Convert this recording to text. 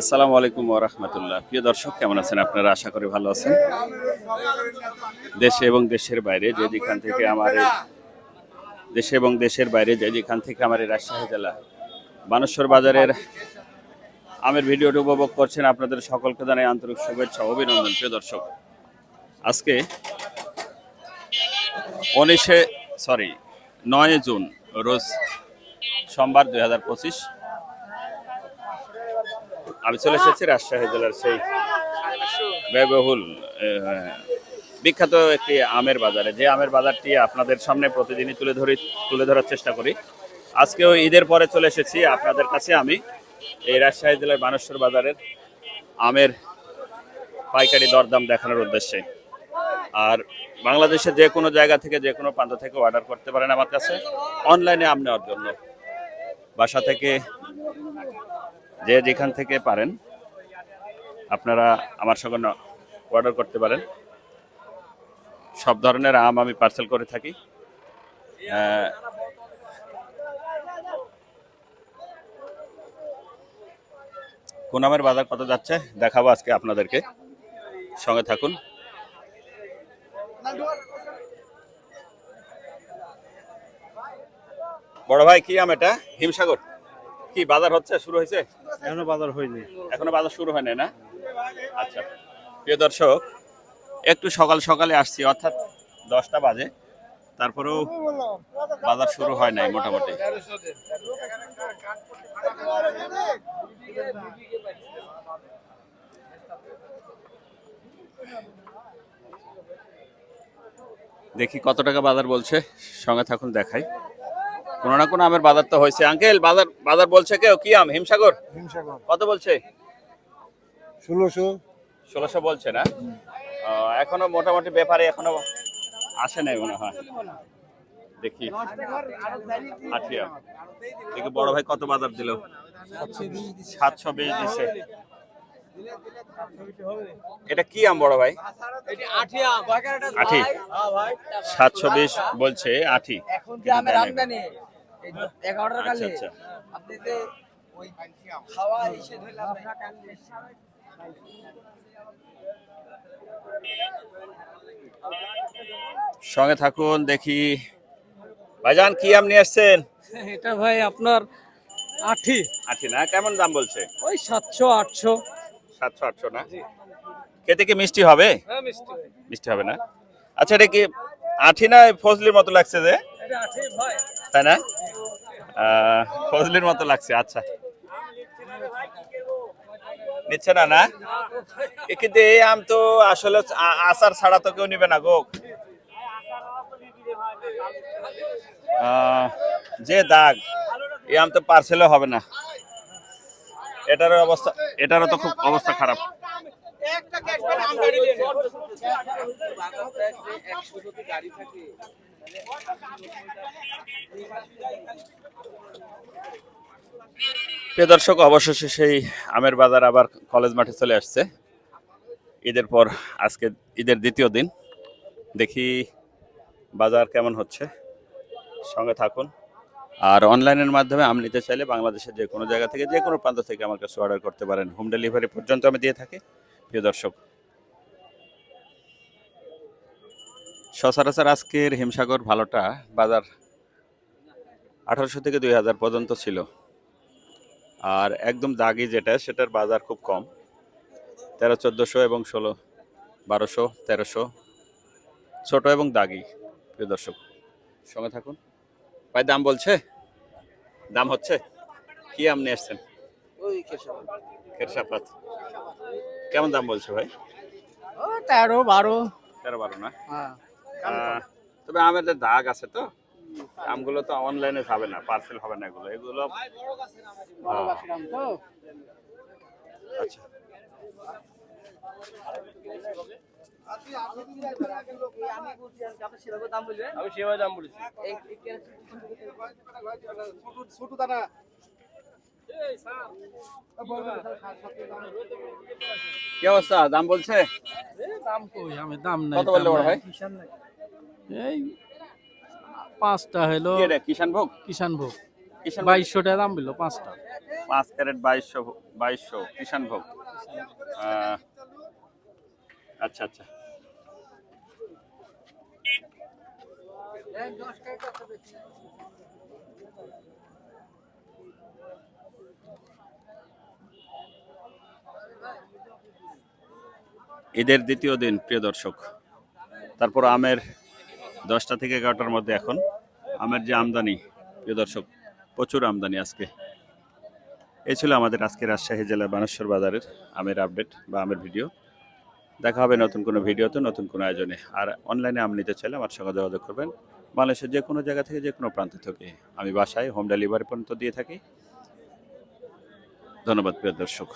আসসালামু আলাইকুম ওরহমতুল্লাহ প্রিয় দর্শক, কেমন আছেন আপনারা? আশা করি ভালো আছেন। দেশে এবং দেশের বাইরে যে যেখান থেকে আমার দেশে এবং দেশের বাইরে যে যেখান থেকে আমার এই রাজশাহী জেলা বানেশ্বর বাজারের আমের ভিডিওটি উপভোগ করছেন আপনাদের সকলকে জানাই আন্তরিক শুভেচ্ছা অভিনন্দন, প্রিয় দর্শক। আজকে উনিশে সরি নয় জুন, রোজ সোমবার দুই হাজার পঁচিশ আমি চলে এসেছি রাজশাহী জেলার সেই ব্যয়বহুল বিখ্যাত একটি আমের বাজারে। যে আমের বাজারটি আপনাদের সামনে প্রতিদিনই তুলে ধরি, তুলে ধরার চেষ্টা করি। আজকেও ঈদের পরে চলে এসেছি আপনাদের কাছে আমি, এই রাজশাহী জেলার বানেশ্বর বাজারের আমের পাইকারি দরদাম দেখানোর উদ্দেশ্যে। আর বাংলাদেশের যে কোনো জায়গা থেকে, যে কোনো প্রান্ত থেকে অর্ডার করতে পারেন আমার কাছে। অনলাইনে আম নেওয়ার জন্য। বাসা থেকে যে যেখান থেকে পারেন, আপনারা আমার সঙ্গে অর্ডার করতে পারেন। সব ধরনের আম আমি পার্সেল করে থাকি। কোন আমের বাজার কত যাচ্ছে, দেখাবো আজকে আপনাদেরকে। সঙ্গে থাকুন। বড় ভাই, কি আম এটা? হিমসাগর? কি বাজার হচ্ছে শুরু হয়েছে? এখনও বাজার হয়নি। এখনও বাজার শুরু হয়নি না? আচ্ছা। প্রিয় দর্শক একটু সকাল সকালে আসছি অর্থাৎ দশটা বাজে। তারপরেও বাজার শুরু হয় নাই মোটামুটি। দেখি কত টাকা বাজার বলছে সঙ্গে থাকুন দেখাই। কোনো না কোনো আমের বাজার তো হয়েছে। আঙ্কেল বাজার বাজার বলছে কেউ? কি আম? হিমসাগর? হিমসাগর। কত বলছে? ষোলোশো। ষোলোশো বলছে না? এখনও মোটামুটি ব্যাপারে এখনও আসে নাই মনে হয়। দেখি। আঠিয়া। দেখি বড় ভাই কত বাজার দিল? সাতশো বিশ দিছে। এটা কি আম বড় ভাই? আঠি। সাতশো বিশ বলছে আঠি। এগারোটার আচ্ছা, কালে আচ্ছা। আপনি যে ওই খাওয়া এসে ধরলাম সঙ্গে থাকুন দেখি। ভাইজান কি আম নিয়ে আসছেন? এটা ভাই আপনার আঠি। আঠি না কেমন দাম বলছে? ওই সাতশো আটশো। সাতশো আটশো না? খেতে কি মিষ্টি হবে? হ্যাঁ মিষ্টি। মিষ্টি হবে না? আচ্ছা এটা কি আঠি না ফজলির মতো লাগছে যে? আঠি তাই না? ফজলির মতো লাগছে আচ্ছা। নিচ্ছে না না? কিন্তু এই আম তো আসলে আচার ছাড়া তো কেউ নিবে না গো। যে দাগ এই আম তো পার্সেলও হবে না। এটারও অবস্থা, এটারও তো খুব অবস্থা খারাপ। প্রিয় দর্শক, অবশেষে সেই আমের বাজার আবার কলেজ মাঠে চলে আসছে। ঈদের পর আজকে ঈদের দ্বিতীয় দিন। দেখি বাজার কেমন হচ্ছে। সঙ্গে থাকুন। আর অনলাইনের মাধ্যমে আম নিতে চাইলে বাংলাদেশের যে কোনো জায়গা থেকে, যে কোনো প্রান্ত থেকে আমার কাছে অর্ডার করতে পারেন। হোম ডেলিভারি পর্যন্ত আমি দিয়ে থাকি। প্রিয় দর্শক সচরাচর আজকের হিমসাগর ভালোটা বাজার আঠারোশো থেকে দুই হাজার পর্যন্ত ছিল। আর একদম দাগি যেটা সেটার বাজার খুব কম। তেরো চোদ্দোশো এবং ষোলো বারোশো তেরোশো। ছোট এবং দাগি প্রিয় দর্শক। সঙ্গে থাকুন। ভাই দাম বলছে? দাম হচ্ছে? কি আম নিয়ে আসছেন? ওই খেরসাপাত কেমন দাম বলছে ভাই? ও তেরো বারো। তেরো বারো না? হ্যাঁ। তবে আমের দাগ আছে তো। আমগুলো তো অনলাইনে হবে না পার্সেল হবে না এগুলো। এগুলো তো? আচ্ছা। আমি সেভাবে দাম বলেছি। কি অবস্থা? দাম বলছে? দাম কই? আমি দাম নাই কত বললে বড় ভাই? এই পাঁচটা হলো কিষান ভোগ? কিষান ভোগ। বাইশশো টাকা দাম বলল পাঁচটা। পাঁচ ক্যারেট বাইশশো বাইশশো কিষান ভোগ। আচ্ছা আচ্ছা। ঈদের দ্বিতীয় দিন প্রিয় দর্শক। তারপর আমের দশটা থেকে এগারোটার মধ্যে এখন। আমের যে আমদানি, প্রিয় দর্শক, প্রচুর আমদানি আজকে। এই ছিল আমাদের আজকে রাজশাহী জেলার বানেশ্বর বাজারের আমের আপডেট বা আমের ভিডিও। দেখা হবে নতুন কোনো ভিডিওতে, নতুন কোনো আয়োজনে। আর অনলাইনে আম নিতে চাইলে আমার সঙ্গে যোগাযোগ করবেন। বাংলাদেশের যে কোনো জায়গা থেকে, যে কোনো প্রান্ত থেকে। আমি বাসায়, হোম ডেলিভারি পর্যন্ত দিয়ে থাকি। ধন্যবাদ, প্রিয় দর্শক।